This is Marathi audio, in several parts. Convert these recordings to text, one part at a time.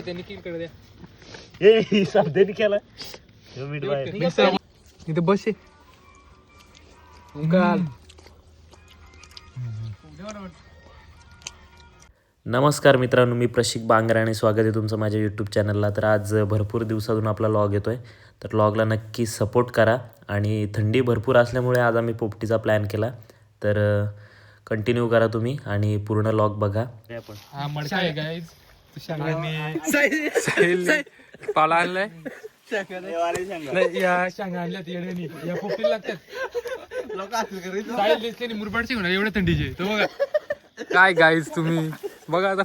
द्या. ए मीठ बाहेर. इथे बस. आहे नमस्कार मित्रांनो मी प्रशिक बांगरे आणि स्वागत आहे तुमचं माझ्या यूट्यूब चॅनलला तर आज भरपूर दिवसातून आपला लॉग येतो आहे तर लॉगला नक्की सपोर्ट करा आणि थंडी भरपूर असल्यामुळे आज आम्ही पोपटीचा प्लॅन केला. तर कंटिन्यू करा तुम्ही आणि पूर्ण लॉग बघा. आपण हा मडका आहे गाईज पाला आणलाय नाही, या शांगा आणल्यात येण्यानी या पोपटीला लागतात साहिल दिसले मुरबाडचे होणार एवढ्या थंडीचे तो बघा काय गाईज तुम्ही बघा आता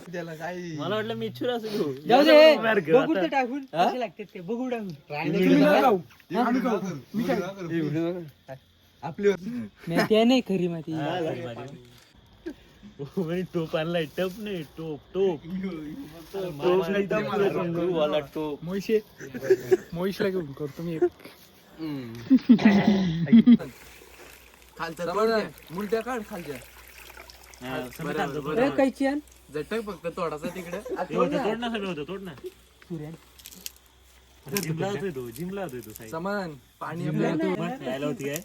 मला वाटलं मी इच्छुक असं घेऊ जाऊ दे बाहेर घेऊ बघू आता. तर टाकून कसे लागतात ते बघू टाकून नाही ते नाही खरी माती टोप आणलाय टप नाही टोप टोप. टोप नाही टप नाही. समजू वाला टोप. मोहिशे मोहिशला घेऊन करतो मी एक. मुलट्या काढ खालच्या. ए, कैची आण. झटक फक्त थोडासा तिकडे. होतं, तोड ना सगळं होतं तोड ना जिमला होतोय तो जिमला होतोय तो. समान पाणी आपल्या यायला होती काय?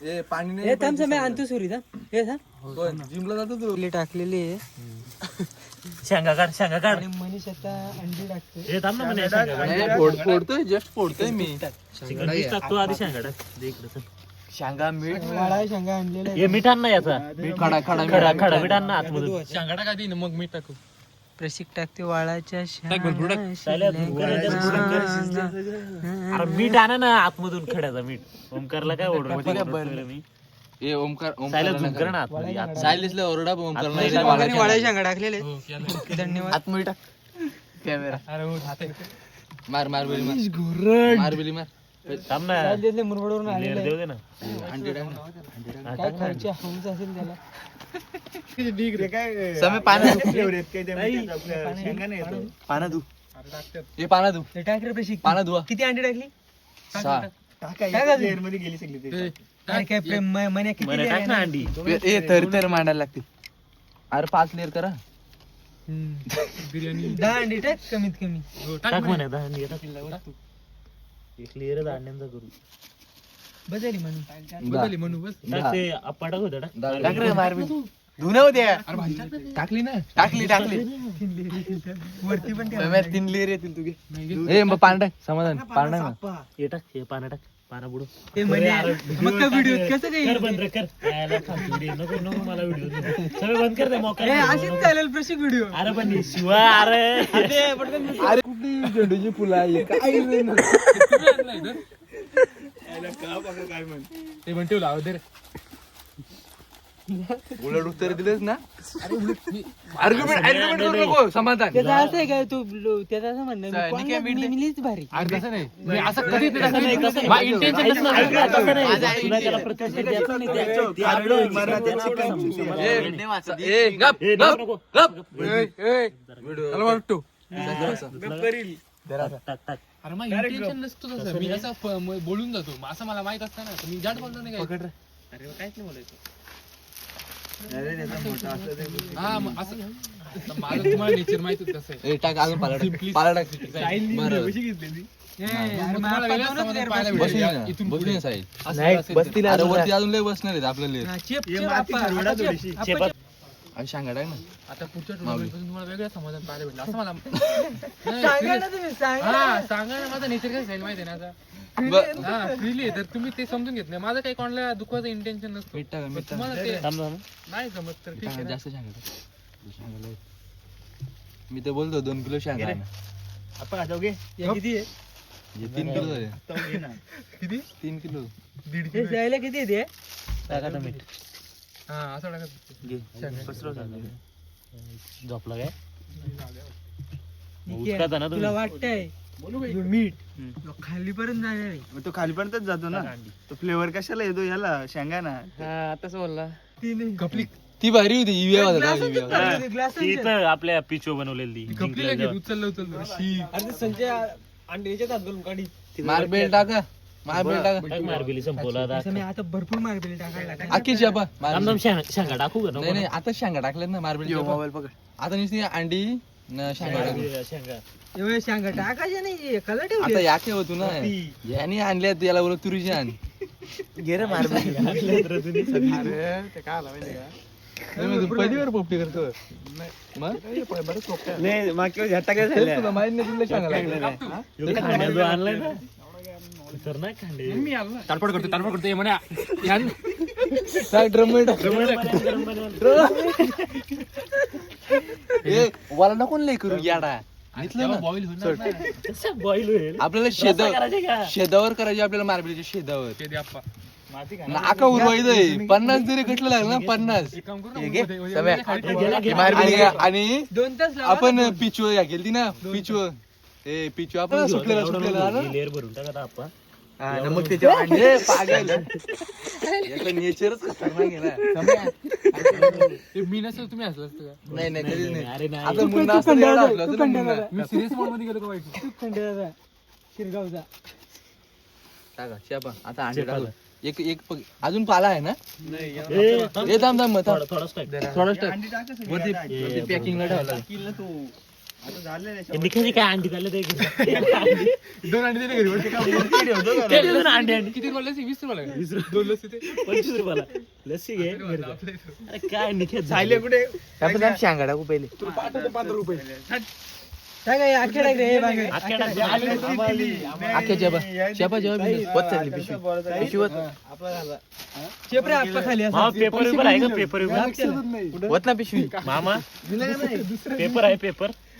ए पाणी नाही थांब थांब आणतो सुरी थांब. हे थांब? जिमला जातो तू? आपली टाकलेली आहे. शेंगा काढ शेंगा काढ. आणि मनीष आता अंडी टाकतो हे थांब ना म्हणे शेंगा काढ. नाही, फोड- फोडतोय जस्ट फोडतोय मी. चिकन पीस टाकतो आधी शेंगा टाक. दे इकडं चल. शांगा मीठ वाळा शेंगा आणलेला हे मीठ ना याचा. खडा खडा खडा खडा मीठ आण ना आतमधून. शांगा टाका दी ना मग मी टाकू. प्रशिक टाकते वाळाच्या टाक भरपूर टाक. अरे मीठ आणा ना आतमधून खड्याचा मीठ. ओमकारला काय ओरडतोय मी. ए ओमकार सायला ओमकार झुम कर ना आतमध्ये आत- सायलीसला ओरडा पण ओमकार नाही शेंगा टाकलेले. हो धन्यवाद. आतमध्ये टाक. कॅमेरा. मार मार बिली मार. मार बिली मार. थांब ना. दिले मुरबडवरून लेअर आलेले देऊ दे ना. अंडी टाक ना. हा, काय टाक ना. खायची? हौस असेल त्याला. समय पाण्यात पाना तू ए पाण्यात धु. ते टाक रे प्रशिक पाण्यात धुवा किती अंडी टाकली सहा. काय काय प्रेम म- मन्या किती मला टाक ना अंडी. ए थर थर मांडायला लागते अरे पाच लेअर करा. हम्म. बिर्याणी दहा अंडी टाक कमीत कमी. हो टाक टाक म्हणे दहा अंडी टाक. अंड्यांचा करू बदली म्हणून. बदलली म्हणू बस. टाक ते टाक टाक. टाक रे होत्या ते. टाकली ना? टाकली टाकली. वरती पण ठेवा. तीन लेअर येतील तुझे. ए मग पाणी टाक. समाधान. पाणी टाक ना हे टाक हे पाना टाक. पाना बुडू ते म्हणे मग का व्हिडिओ कसं काही कर बंद रे कर. यायला फालतू video. नको नको मला व्हिडिओ सगळं बंद कर मोका अशीच चालेल प्रशिक व्हिडिओ अरे पण हे शिवा अरे. अरे कुठली झेंडूची फुलं आहे काय ना. ते पण ठेवलं अहो दे रे. उलट उत्तर दिलेस ना आर्ग्युमेंट आर्ग्युमेंट करू नको समाधान त्याचं असं आहे काय तू लो- त्याचं असं म्हणणं चालेल, मी ठीक आहे, कोणाला- मीठ दे. मी- मीच भारी अरे तसं नाही मी असं कधीच नाही तसं नाही, तसं नाही. मा- intention नसतं. ऐक ना, तसं नाही. तुला त्याला प्रत्युत्तर द्यायचं नाही. त्या- त्या आडवं आहे. मला ए, आवडलं. ए गप ए, गप नको, नको. गप ए, ए, त्याला वाटतो टाक, टाक, टाक. अरे मग इंटेन्शन नसतो तसं. मी असं फ- म- बोलून जातो. मग असं मला माहीत असतं ना तर मी जाट बोलतो नाही काय अरे काहीच नाही बोलायचं. हा मग असं आता माझं तुम्हाला नेचर माहितीच कसं आहे ए टाक अजून पाला टाक पाला टाक बरं. मग तुम्हाला समाधान पाहायला. बसून. ये बसून. ये साहिल. असं असेल अरे वरती अजून लय बसणार आहेत आपल्या लेअर हा, चेप चेप आपा- आणि सांगा टाक ना? आता पुढच्या टुर्नामेंटपासून तुम्हाला वेगळं समाधान पाहायला भेटलं. असं मला सांगा. ना तुम्ही सांगा हा सांगा ना माझं नेचर कसं आहे माहिती आहे ना आता? ब- हा फ्रीली तर तुम्ही ते समजून घेत नाही. माझं काही कोणाला दुखवायचं इंटेन्शन नसतं. मीठ टाका मीठ टाका. तुम्हाला ते. नाही जमत तर ठीक आहे ना. जास्त सांगा टाक. सांगा लय. मी तर बोलतो दोन किलो सांगा. अप्पा, जाऊ घे. या किती आहे? हे तीन किलो झाले किती? तीन किलो. दीड हे किलो जायला किती आहे ते? टाक आता मीठ. हा असं टाकत घे. पसरव सांगा. झोपला काय ठीक आहे. उचकाता ना तुम्ही? तुला वाटतंय ह्यो मीठ हम्म. ह्यो खालीपर्यंत जाणार आहे मग तो खालीपर्यंतच जातो ना. तो फ्लेवर कशाला येतो याला शेंगा ना हा तसं बोलला ती नाही. कपली ती भारी होती ती ग्लासांचं. इथं आपल्या पिचो बनवलेली जिंकल्या जेव्हा. उचललं उचललं शी अरे ते संजय अंडे याच्यात हात घालून काढी मार्बेल टाका मार्बेल मारबिली संपवला आता. मी आता भरपूर मार्बेल टाकायला लागले. आखी थांब, शेंगा शेंगा टाकू का नाही नको? नाही आता शेंगा टाकल्यात ना मार्बेल मोबाईल पकड. आता नुसती अंडी ना शेंगा शांगा टाकायचे नाही कला आता ठेवली या काय होतो ना? याने आणल्या याला बोलत तुरीची आण. गेर मार पहिलीवर पोपटी करतो. मग? नाही मागच्या वेळेस झट्टा काय तेच झाल्या तुला माहीत नाही तुला ताडपड करतो ताडपड करतो हे म्हणे. यान ड्रम ए वाला नको लय करू याडा. घेतलं ना. बॉईल सोड. आपल्याला शेत शेतावर करायचे आपल्याला मार्बलीच्या ते दे आप्पा. नाका उरवायचंय पन्नास जरी कटलं लागलं ना पन्नास. आणि दोन तास आपण पिचू या गेलती ना पिचू ए पिचू आपण सुटलेला सुटलेला ना? हा, ना मग त्याच्यावर अंडे पागल. याचं नेचरच खतरनाक आहे ना. ते मी नसेल तुम्ही असलं असतं का? नाही नाही कधीच नाही. आता मुन्ना असतं एवढा असला असता ना मुन्ना. मी सिरियस मोडमध्ये गेलो का वाईट खंडेराचा शिरगावचा टाका, शेपा. आता अंडे टाकू. एक एक पग- अजून पाला आहे ना? ए थांब थांब थांब थोडाच टाक. वरती वरती पॅकिंगला किल ना तू आहे दोन अंडे दिले घरी. वरती किती बोलले वीस रुपयाला. का? दोन लस्सी ते. कुठे? शांगा टाकू पहिले काय आखे टाक रे बागे आख्या जेबा शेपा जेव्हा बी वत चालली पिशवी. पिशवी. वत चेपरे आपला खाली असं. वत ना पिशवी पेपर द्यायची गाडी होती मी तिने ओळणी मोबाईलला चार्जिंग नव्हती ए, थांब ना म्हणे, चेपवते ना ते अरे वर अरे व भशी पंजी दाब दाब दाब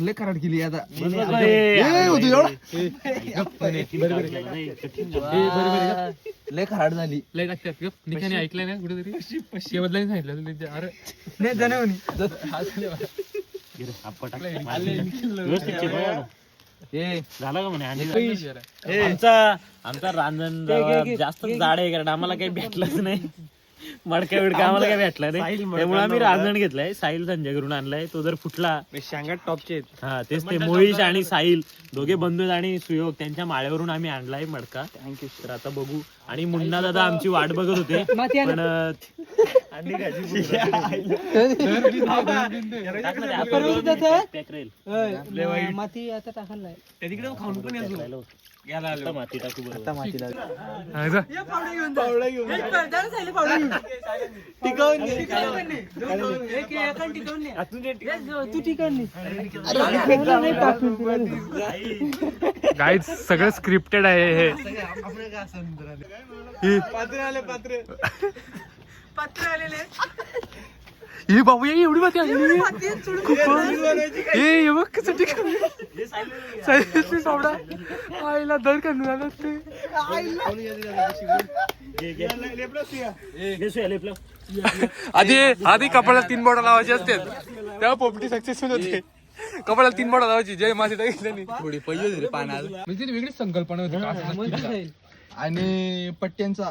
लय कराट केली आता. ए, होतो एवढा? लय खराट झाली. लय गप निकाने ऐकलं ना कुठेतरी? शेवटला सांगितलं अरे. नाही ए झालं का म्हणे? आणि आमचा आमचा रांजण जास्त जाड आहे कारण आम्हाला काही भेटलंच नाही. मडका बिडका आम्हाला काही भेटला नाही त्यामुळे आम्ही रांजण घेतलाय. साहिल संजय करून आणलाय. तो जर फुटला. शांगात टॉपचे आहेत. हा तेच ते मोहिश आणि साहिल. दोघे बंधू आणि सुयोग. त्यांच्या माळ्यावरून आम्ही आणलाय मडका. थँक्यू तर आता बघू. आणि मुन्ना दादा आमची वाट बघत होते. आण. पण ते, आपण परवा माती आता टाकायला जा. एक पावडा घेऊन जा, सायले पावडा घेऊन. टिकवून घे. एक- एकाने टिकवून घे. एक तू टिकवून घे. गाईज सगळं स्क्रिप्टेड आहे हे. हे- पत्र आलेले हे बाबू हे एवढी माती आली हे बघ कसं ठीक सायलेन्सने सावडा. आईला दर काढून आलं ते. आधी आधी कपाळाला तीन बोटा लावायचे असते. तेव्हा पोपटी सक्सेसफुल होते. कपाळाला तीन बोटा लावायची. जय मासे टाकली थोडी पहिले होते रे पानाला. म्हणजे वेगळीच संकल्पना होती? आणि पट्ट्यांचा.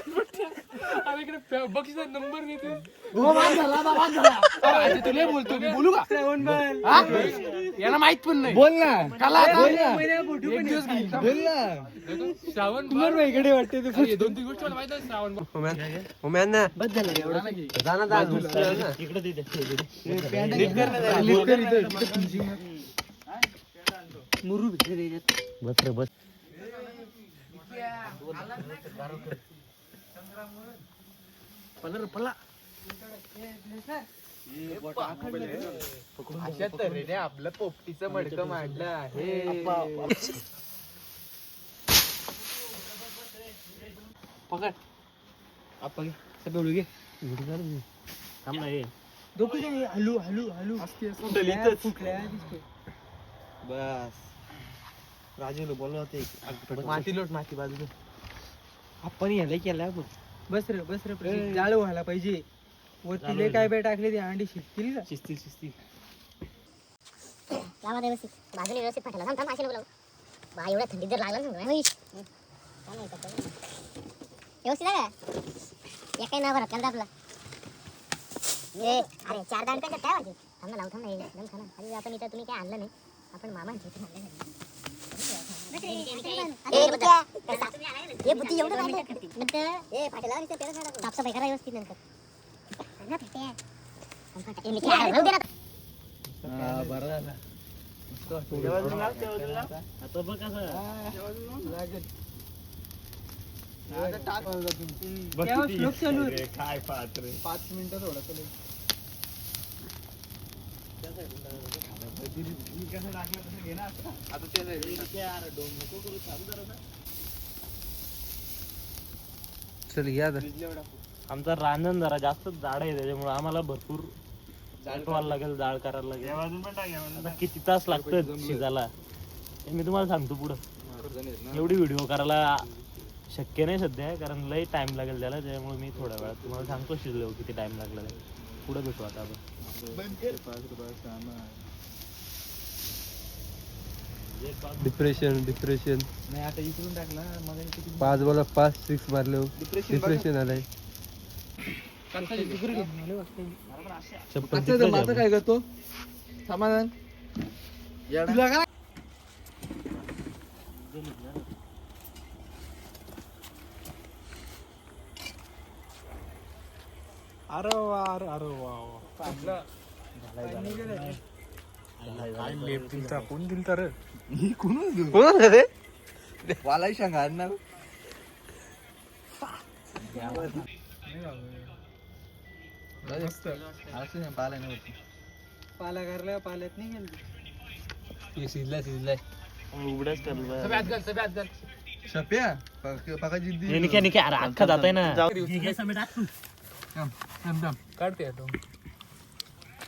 म्हणलेलं बक्षीचा नंबर देते. तुला बोलतो मी बोलू का? श्रावण बाळ. याला माहीत पण नाही. बोल ना. काला बोल ना. बोल श्रावण तुम्हाला वेगळे वाटते ते हे दोन तीन गोष्टी मला माहीत आहे श्रावण मुरू भेटले त्याच्यात. बस रे बस. अशा तऱ्हेने आपलं पोपटीचं मडकं मांडलं आहे. थांब ना हे. डोकं काय हलू हलू हलू. फुटल्या, फुटल्या दिसतोय. बस. राजूला बोललो होते माती लोट माती बाजू आपण याला केला बस रे बस रे प्रतीक. जाळ व्हायला पाहिजे. वरती लय काय बाय टाकले ते अंडी शिजतील का? शिस्तील शिस्तील लावा व्यवस्थित बाजूने व्यवस्थित फाटायला थांब थांब असे नको लावू. बा एवढ्या थंडीत जर लागला ना. व्यवस्थित आहे का? भरत त्याला आपला. ए अरे चार दाण काय काय वाटते थांब ना लावू थांब ना एकदम थांब ना. अरे आपण इथं तुम्ही काय आणलं नाही. आपण मामांचे इथे आणलं नाही. बुद्धी एवढं फाटेला. साफसफाई करा व्यवस्थित नंतर. काय. बरं झालं आता बघ कसं पाच मिनिटं थोडं चल घ्या आमचा रांजण जरा जास्त जाड आहे त्याच्यामुळे आम्हाला भरपूर जाळवायला लागेल जाळ करायला लागेल. या या आता किती तास लागतं शिजायला? हे मी तुम्हाला सांगतो पुढं. एवढी व्हिडिओ करायला शक्य नाही सध्या कारण लई टाइम लागेल त्याला त्यामुळे मी थोड्या वेळात तुम्हाला सांगतो शिजलो किती टाइम लागला. पुढे भेटू आता आपण. डिप्रेशन डिप्रेशन नाही आता इकडून टाकला मग किती पाच बोला पाच सिक्स मारले. डिप्रेशन आलंय. माझं काय करतो? समाधान तुला काय? अरे वा अरे अरे वा कोण दिल तर? कोण रे वालाई सांगा ना नाही होती पाला घरला पाल्यात नाही गेलं शिजलाय शिजलाय उघडच करलं शप्या पका जिद्दी निके निके अरे अख्खा जात आहे ना. काढते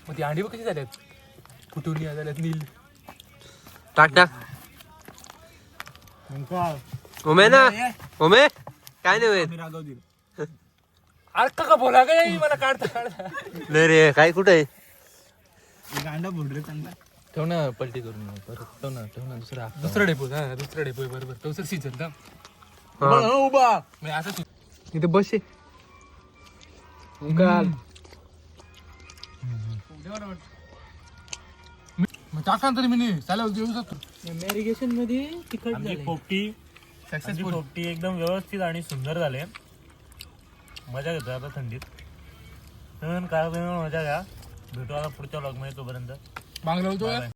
मग ती अंडी बघ कशी झाल्यात फुटून या झाल्यात नील. टाक टाक. उमे ना? उमे? काय नाही होत अरे का बोला का नाही मला काढता काढता. नाही रे काय कुठं आहे? गांडा बोल रे चांगला ठेव ना पलटी करून परत. ठेव ना ठेव ना दुसरा दुसरा डेपो हा दुसरा डेपो बरोबर. तो सर सीझन का? हा. उभा मी असं इथे बस काल मग टाका तरी मी चालेल देऊ शकतो मॅरिगेशनमध्ये तिखट आमची झालंय. पोपटी आमची सक्सेसफुल पोपटी एकदम व्यवस्थित आणि सुंदर झाले मजा घेतो आता थंडीत. काय मजा घ्या. भेटू आता पुढच्या ब्लॉगमध्ये तोपर्यंत. मागला होतो Bye bye.